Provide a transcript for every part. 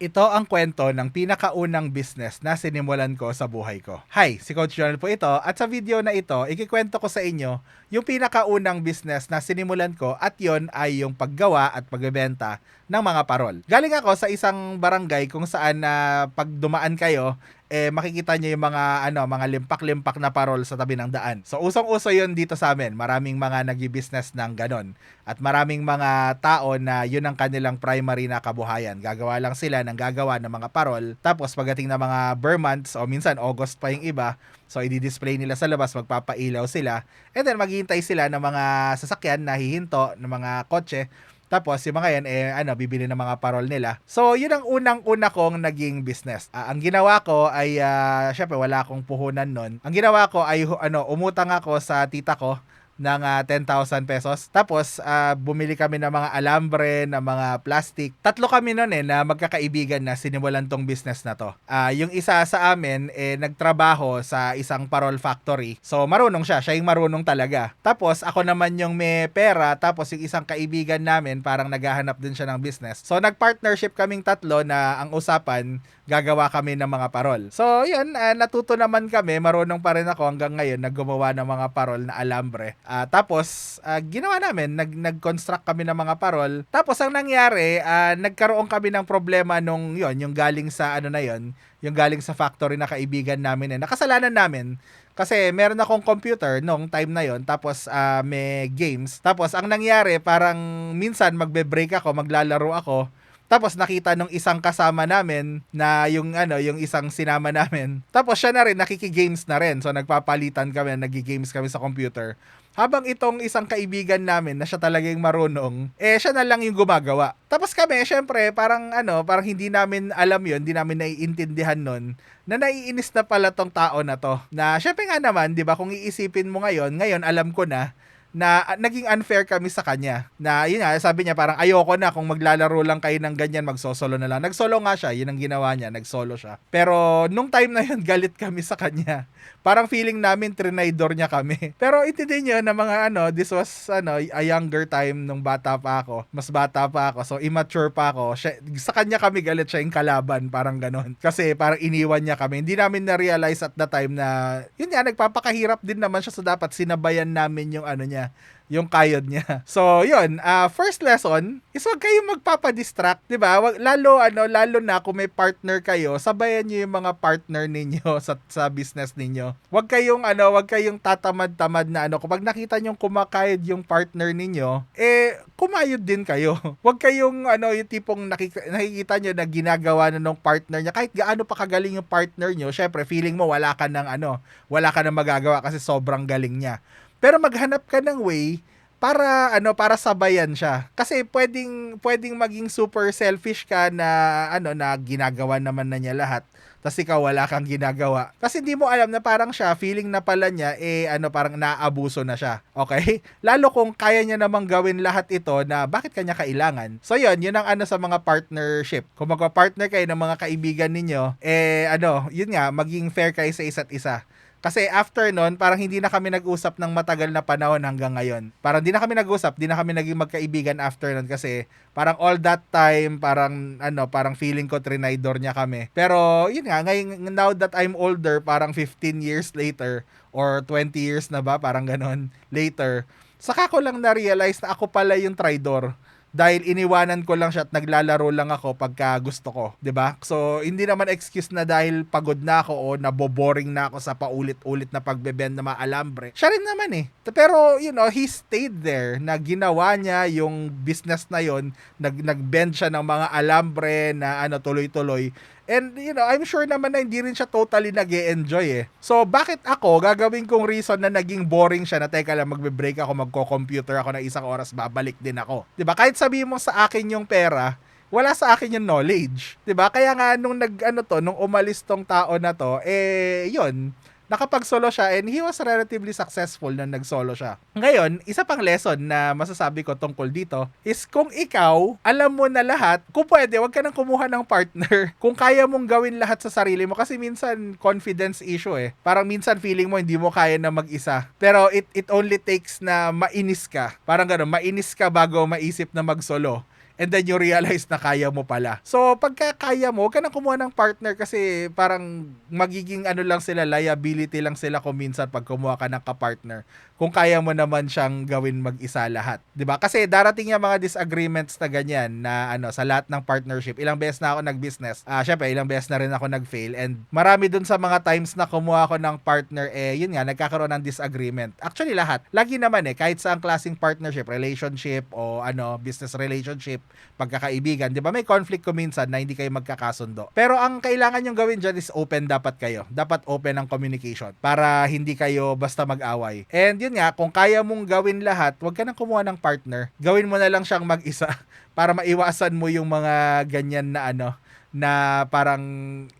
Ito ang kwento ng pinakaunang business na sinimulan ko sa buhay ko. Hi, si Coach Jonel po ito at sa video na ito, ikikwento ko sa inyo yung pinakaunang business na sinimulan ko at yon ay yung paggawa at pagbebenta ng mga parol. Galing ako sa isang barangay kung saan na pag dumaan kayo, eh makikita niyo yung mga ano, mga limpak-limpak na parol sa tabi ng daan. So usong-uso 'yon dito sa amin. Maraming mga nagbi-business ng ganon. At maraming mga tao na yun ang kanilang primary na kabuhayan. Gagawa lang sila ng gagawa ng mga parol. Tapos pagdating ng mga Burr months o minsan August pa yung iba, so i-display nila sa labas, magpapailaw sila. And then maghihintay sila ng mga sasakyan na hihinto ng mga kotse tapos yung mga yan, eh, ano, bibili ng mga parol nila. So, yun ang unang-una kong naging business. Ah, ang ginawa ko ay, uh, syempre wala akong puhunan nun. Ang ginawa ko ay, ano, umutang ako sa tita ko ng uh, 10,000 pesos. Tapos, uh, bumili kami ng mga alambre, ng mga plastic. Tatlo kami noon eh, na magkakaibigan na sinimulan tong business na to. Uh, yung isa sa amin, eh, nagtrabaho sa isang parol factory. So, marunong siya. Siya yung marunong talaga. Tapos, ako naman yung may pera. Tapos, yung isang kaibigan namin, parang naghahanap din siya ng business. So, nag-partnership kaming tatlo na ang usapan, gagawa kami ng mga parol. So, yun, uh, natuto naman kami. Marunong pa rin ako hanggang ngayon na gumawa ng mga parol na alambre. Uh, tapos, uh, ginawa namin, nag, nag-construct kami ng mga parol. Tapos, ang nangyari, uh, nagkaroon kami ng problema nung yon yung galing sa ano na yon yung galing sa factory na kaibigan namin eh. Nakasalanan namin kasi meron akong computer nung time na yon tapos uh, may games. Tapos, ang nangyari, parang minsan magbe-break ako, maglalaro ako tapos nakita nung isang kasama namin na yung ano, yung isang sinama namin. Tapos siya na rin nakiki-games na rin. So nagpapalitan kami, nagi-games kami sa computer. Habang itong isang kaibigan namin na siya talagang marunong, eh siya na lang yung gumagawa. Tapos kami, syempre, parang ano, parang hindi namin alam yon hindi namin naiintindihan nun, na naiinis na pala tong tao na to. Na syempre nga naman, di ba, kung iisipin mo ngayon, ngayon alam ko na, na uh, naging unfair kami sa kanya. Na yun nga, sabi niya parang ayoko na kung maglalaro lang kayo ng ganyan, magsosolo na lang. Nagsolo nga siya, yun ang ginawa niya, nagsolo siya. Pero nung time na yun, galit kami sa kanya. Parang feeling namin trinaydor niya kami. Pero intindihin niyo na mga ano, this was ano, a younger time nung bata pa ako. Mas bata pa ako, so immature pa ako. Siya, sa kanya kami galit siya yung kalaban, parang ganon. Kasi parang iniwan niya kami. Hindi namin na-realize at the time na, yun nga, nagpapakahirap din naman siya so dapat sinabayan namin yung ano niya niya yung kayod niya. So, yun, uh, first lesson is wag kayong magpapa-distract, 'di ba? Lalo ano, lalo na kung may partner kayo, sabayan niyo yung mga partner ninyo sa sa business ninyo. Wag kayong ano, wag kayong tatamad-tamad na ano, kapag nakita niyo kumakayod yung partner ninyo, eh kumayod din kayo. Wag kayong ano, yung tipong nakik- nakikita niyo na ginagawa na ng partner niya kahit gaano pa kagaling yung partner niyo, syempre feeling mo wala ka ng ano, wala ka nang magagawa kasi sobrang galing niya. Pero maghanap ka ng way para ano para sabayan siya. Kasi pwedeng pwedeng maging super selfish ka na ano na ginagawa naman na niya lahat. Tapos ikaw wala kang ginagawa. Kasi hindi mo alam na parang siya, feeling na pala niya, eh ano parang naabuso na siya. Okay? Lalo kung kaya niya namang gawin lahat ito na bakit kanya kailangan. So yun, yun ang ano sa mga partnership. Kung magpa-partner kayo ng mga kaibigan ninyo, eh ano, yun nga, maging fair kayo sa isa't isa. Kasi after nun, parang hindi na kami nag-usap ng matagal na panahon hanggang ngayon. Parang hindi na kami nag-usap, hindi na kami naging magkaibigan after nun kasi parang all that time, parang ano, parang feeling ko trinaydor niya kami. Pero yun nga, ngayon, now that I'm older, parang 15 years later or 20 years na ba, parang ganon later, saka ko lang na-realize na ako pala yung traidor dahil iniwanan ko lang siya at naglalaro lang ako pagka gusto ko, 'di ba? So hindi naman excuse na dahil pagod na ako o naboboring na ako sa paulit-ulit na pagbebend ng mga alambre. Siya rin naman eh. Pero you know, he stayed there na ginawa niya yung business na yon, nag nagbend siya ng mga alambre na ano tuloy-tuloy And, you know, I'm sure naman na hindi rin siya totally nag enjoy eh. So, bakit ako, gagawin kong reason na naging boring siya na teka lang, magbe-break ako, magko-computer ako na isang oras, babalik din ako. ba diba? Kahit sabihin mo sa akin yung pera, wala sa akin yung knowledge. 'Di ba? Kaya nga nung nag ano to, nung umalis tong tao na to, eh 'yun, nakapag-solo siya and he was relatively successful nang nag-solo siya. Ngayon, isa pang lesson na masasabi ko tungkol dito is kung ikaw, alam mo na lahat, kung pwede, wag ka nang kumuha ng partner. Kung kaya mong gawin lahat sa sarili mo, kasi minsan confidence issue eh. Parang minsan feeling mo hindi mo kaya na mag-isa. Pero it, it only takes na mainis ka. Parang gano'n, mainis ka bago maisip na mag-solo and then you realize na kaya mo pala. So, pagka kaya mo, huwag ka nang kumuha ng partner kasi parang magiging ano lang sila, liability lang sila kung minsan pag kumuha ka ng kapartner. Kung kaya mo naman siyang gawin mag-isa lahat. ba Kasi darating yung mga disagreements na ganyan na ano sa lahat ng partnership. Ilang beses na ako nag-business. Ah, syempre, ilang beses na rin ako nag-fail. And marami dun sa mga times na kumuha ako ng partner, eh, yun nga, nagkakaroon ng disagreement. Actually, lahat. Lagi naman eh, kahit sa ang klaseng partnership, relationship, o ano, business relationship, pagkakaibigan, di ba may conflict ko minsan na hindi kayo magkakasundo. Pero ang kailangan yung gawin dyan is open dapat kayo. Dapat open ang communication para hindi kayo basta mag-away. And yun nga, kung kaya mong gawin lahat, huwag ka nang kumuha ng partner. Gawin mo na lang siyang mag-isa para maiwasan mo yung mga ganyan na ano, na parang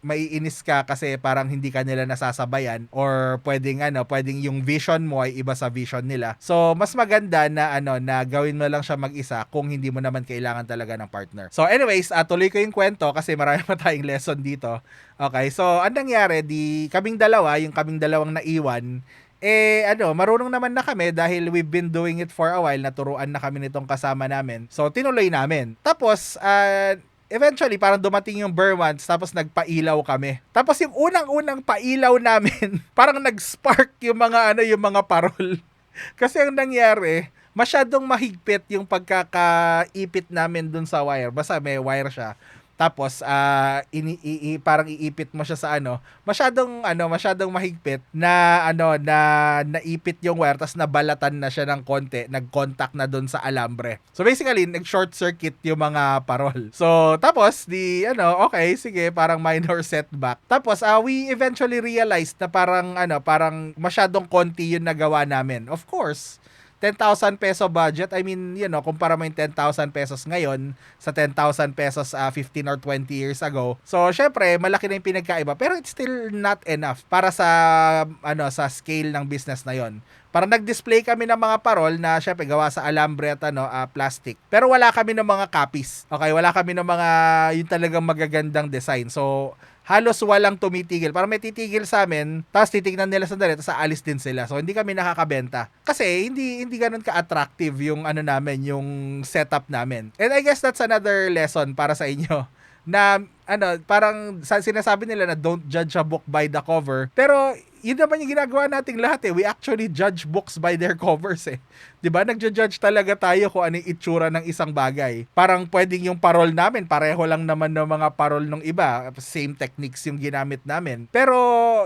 maiinis ka kasi parang hindi ka nila nasasabayan or pwedeng ano, pwedeng yung vision mo ay iba sa vision nila. So, mas maganda na ano, na gawin mo lang siya mag-isa kung hindi mo naman kailangan talaga ng partner. So, anyways, uh, tuloy ko yung kwento kasi marami pa tayong lesson dito. Okay, so ang nangyari, di kaming dalawa, yung kaming dalawang naiwan, eh ano, marunong naman na kami dahil we've been doing it for a while, naturuan na kami nitong kasama namin. So, tinuloy namin. Tapos, uh, eventually, parang dumating yung months, tapos nagpailaw kami. Tapos yung unang-unang pailaw namin, parang nag-spark yung mga ano, yung mga parol. Kasi ang nangyari, masyadong mahigpit yung pagkakaipit namin dun sa wire. Basta may wire siya. Tapos uh, ini, i, i, parang iipit mo siya sa ano, masyadong ano, masyadong mahigpit na ano na naipit yung wire tapos nabalatan na siya ng konti, nag-contact na doon sa alambre. So basically, nag-short circuit yung mga parol. So tapos di ano, okay, sige, parang minor setback. Tapos uh, we eventually realized na parang ano, parang masyadong konti yung nagawa namin. Of course, 10,000 peso budget, I mean, you know, kumpara mo yung 10,000 pesos ngayon sa 10,000 pesos uh, ah, 15 or 20 years ago. So, syempre, malaki na yung pinagkaiba, pero it's still not enough para sa ano sa scale ng business na yon. Para nag-display kami ng mga parol na syempre gawa sa alambre at ano, uh, plastic. Pero wala kami ng mga copies. Okay, wala kami ng mga yung talagang magagandang design. So, halos walang tumitigil. Para may titigil sa amin, tapos titignan nila sa dali, tapos aalis din sila. So, hindi kami nakakabenta. Kasi, hindi, hindi ganun ka-attractive yung ano namin, yung setup namin. And I guess that's another lesson para sa inyo na ano, parang sinasabi nila na don't judge a book by the cover. Pero yun naman yung ginagawa nating lahat eh. We actually judge books by their covers eh. ba? Nagja-judge talaga tayo kung ano yung itsura ng isang bagay. Parang pwedeng yung parol namin, pareho lang naman ng mga parol ng iba. Same techniques yung ginamit namin. Pero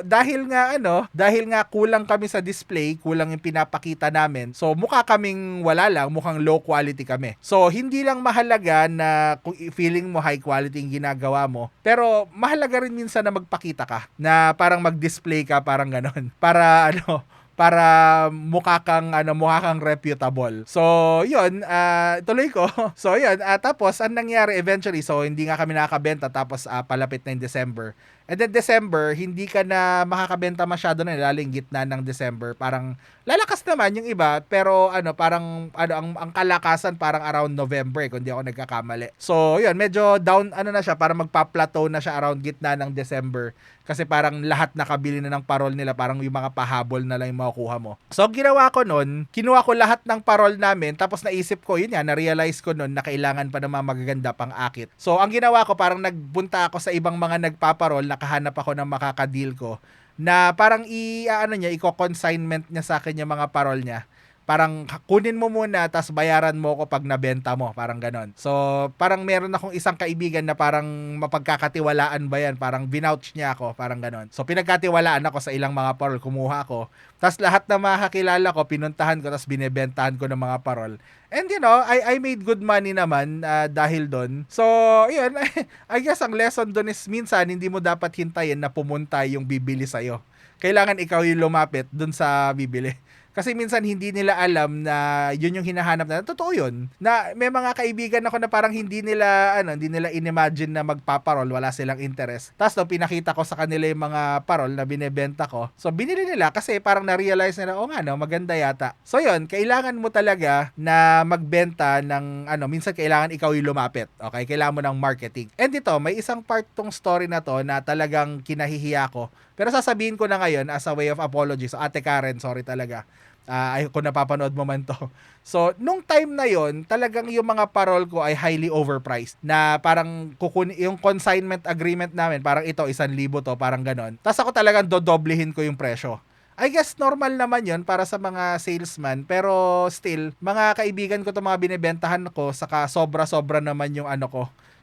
dahil nga ano, dahil nga kulang kami sa display, kulang yung pinapakita namin. So mukha kaming wala lang, mukhang low quality kami. So hindi lang mahalaga na kung feeling mo high quality yung ginagawa mo, pero mahalaga rin minsan na magpakita ka, na parang mag-display ka, parang ganon. Para ano, para mukha kang ano mukha kang reputable. So, 'yun, uh, tuloy ko. So, 'yun, uh, tapos ang nangyari eventually, so hindi nga kami nakakabenta tapos uh, palapit na yung December. And then December, hindi ka na makakabenta masyado na laling gitna ng December. Parang lalakas naman yung iba, pero ano, parang ano ang, ang kalakasan parang around November eh, kung di ako nagkakamali. So, yun, medyo down ano na siya, para magpa-plateau na siya around gitna ng December. Kasi parang lahat nakabili na ng parol nila, parang yung mga pahabol na lang yung makukuha mo. So, ginawa ko nun, kinuha ko lahat ng parol namin, tapos naisip ko, yun yan, na-realize ko nun na kailangan pa ng mga magaganda pang akit. So, ang ginawa ko, parang nagpunta ako sa ibang mga nagpaparol nakahanap ako ng makaka-deal ko na parang i ano niya, i-consignment niya sa akin yung mga parol niya parang kunin mo muna tapos bayaran mo ako pag nabenta mo, parang ganon. So, parang meron akong isang kaibigan na parang mapagkakatiwalaan ba yan, parang vinouch niya ako, parang ganon. So, pinagkatiwalaan ako sa ilang mga parol, kumuha ako. Tapos lahat na makakilala ko, pinuntahan ko, tapos binebentahan ko ng mga parol. And you know, I, I made good money naman uh, dahil doon. So, yun, I guess ang lesson doon is minsan hindi mo dapat hintayin na pumunta yung bibili sa'yo. Kailangan ikaw yung lumapit doon sa bibili. Kasi minsan hindi nila alam na yun yung hinahanap na. Totoo yun. Na may mga kaibigan ako na parang hindi nila, ano, hindi nila inimagine na magpaparol, wala silang interest. Tapos no, pinakita ko sa kanila yung mga parol na binebenta ko. So, binili nila kasi parang na-realize nila, oh nga no, maganda yata. So, yun, kailangan mo talaga na magbenta ng, ano, minsan kailangan ikaw yung lumapit. Okay? Kailangan mo ng marketing. And ito, may isang part tong story na to na talagang kinahihiya ko. Pero sasabihin ko na ngayon as a way of apology. So, ate Karen, sorry talaga Ah, ay, kung napapanood mo man to. So, nung time na yon talagang yung mga parol ko ay highly overpriced. Na parang kukun yung consignment agreement namin, parang ito, isang libo to, parang ganon. Tapos ako talagang dodoblehin ko yung presyo. I guess normal naman yon para sa mga salesman pero still mga kaibigan ko to mga binebentahan ko saka sobra-sobra naman yung ano ko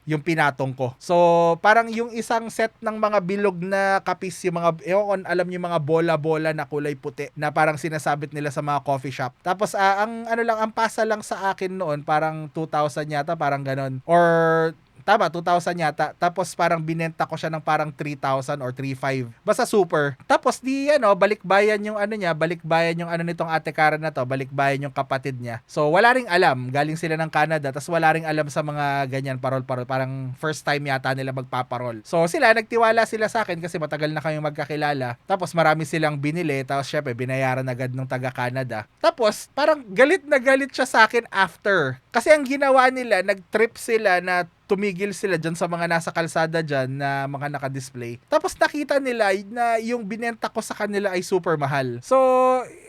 yung pinatong ko. So, parang yung isang set ng mga bilog na kapis, yung mga, ewan alam yung mga bola-bola na kulay puti na parang sinasabit nila sa mga coffee shop. Tapos, ah, ang ano lang, ang pasa lang sa akin noon, parang 2,000 yata, parang ganon. Or Tama, 2,000 yata. Tapos parang binenta ko siya ng parang 3,000 or 3,500. Basta super. Tapos di ano, balikbayan yung ano niya, balikbayan yung ano nitong ate Karen na to, balikbayan yung kapatid niya. So wala ring alam, galing sila ng Canada, tapos wala ring alam sa mga ganyan parol-parol. Parang first time yata nila magpaparol. So sila, nagtiwala sila sa akin kasi matagal na kami magkakilala. Tapos marami silang binili, tapos syempre binayaran agad ng taga Canada. Tapos parang galit na galit siya sa akin after. Kasi ang ginawa nila, nag-trip sila na tumigil sila dyan sa mga nasa kalsada dyan na mga naka-display. Tapos nakita nila na yung binenta ko sa kanila ay super mahal. So,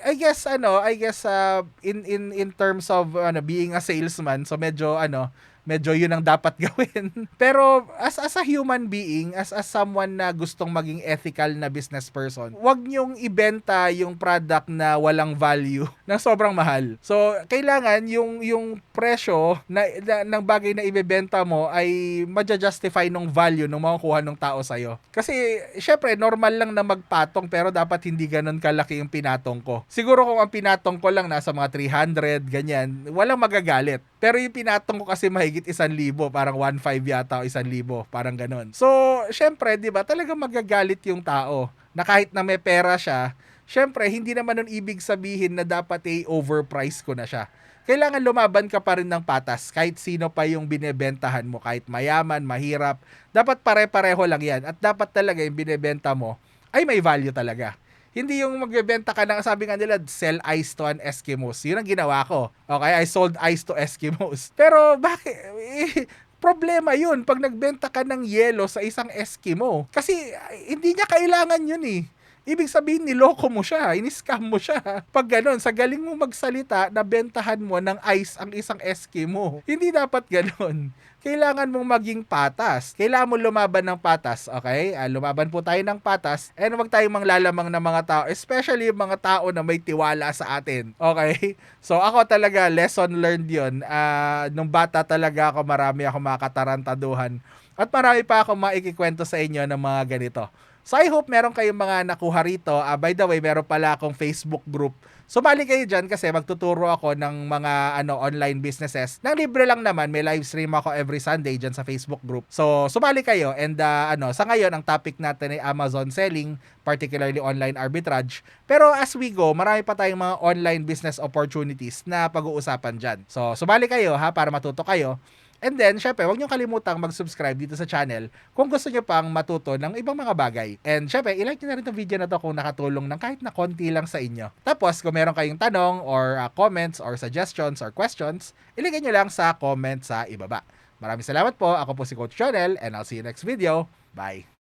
I guess ano, I guess uh, in in in terms of ano being a salesman, so medyo ano, medyo yun ang dapat gawin. Pero as as a human being, as as someone na gustong maging ethical na business person, wag niyong ibenta yung product na walang value na sobrang mahal. So, kailangan yung yung presyo na, na ng bagay na ibebenta mo ay maja-justify nung value nung makukuha ng tao sa'yo. Kasi, syempre, normal lang na magpatong pero dapat hindi ganun kalaki yung pinatong ko. Siguro kung ang pinatong ko lang nasa mga 300, ganyan, walang magagalit. Pero yung pinatong ko kasi mahigit isang libo, parang 1.5 yata o isang libo, parang ganun. So, syempre, di ba, talagang magagalit yung tao na kahit na may pera siya, syempre, hindi naman nun ibig sabihin na dapat ay overprice ko na siya. Kailangan lumaban ka pa rin ng patas kahit sino pa yung binebentahan mo, kahit mayaman, mahirap. Dapat pare-pareho lang yan at dapat talaga yung binebenta mo ay may value talaga. Hindi yung magbebenta ka ng, sabi nga nila, sell ice to an Eskimos. Yun ang ginawa ko. Okay, I sold ice to Eskimos. Pero bakit? Eh, problema yun pag nagbenta ka ng yelo sa isang Eskimo. Kasi eh, hindi niya kailangan yun eh. Ibig sabihin, niloko mo siya, in-scam mo siya. Pag ganun, sa galing mo magsalita, nabentahan mo ng ice ang isang Eskimo. Hindi dapat ganun. Kailangan mong maging patas. Kailangan mo lumaban ng patas, okay? Uh, lumaban po tayo ng patas and wag tayong manglalamang ng mga tao, especially yung mga tao na may tiwala sa atin, okay? So ako talaga, lesson learned yun. Uh, nung bata talaga ako, marami ako makatarantaduhan. At marami pa ako maikikwento sa inyo ng mga ganito. So I hope meron kayong mga nakuha rito. Uh, by the way, meron pala akong Facebook group. Sumali kayo dyan kasi magtuturo ako ng mga ano online businesses. Nang libre lang naman, may live stream ako every Sunday dyan sa Facebook group. So sumali kayo and uh, ano, sa ngayon ang topic natin ay Amazon selling, particularly online arbitrage. Pero as we go, marami pa tayong mga online business opportunities na pag-uusapan dyan. So sumali kayo ha para matuto kayo. And then, syempre, huwag niyo kalimutang mag-subscribe dito sa channel kung gusto niyo pang matuto ng ibang mga bagay. And syempre, ilike niyo na rin itong video na to kung nakatulong ng kahit na konti lang sa inyo. Tapos, kung meron kayong tanong or uh, comments or suggestions or questions, ilagay niyo lang sa comment sa ibaba. Maraming salamat po. Ako po si Coach Jonel and I'll see you next video. Bye!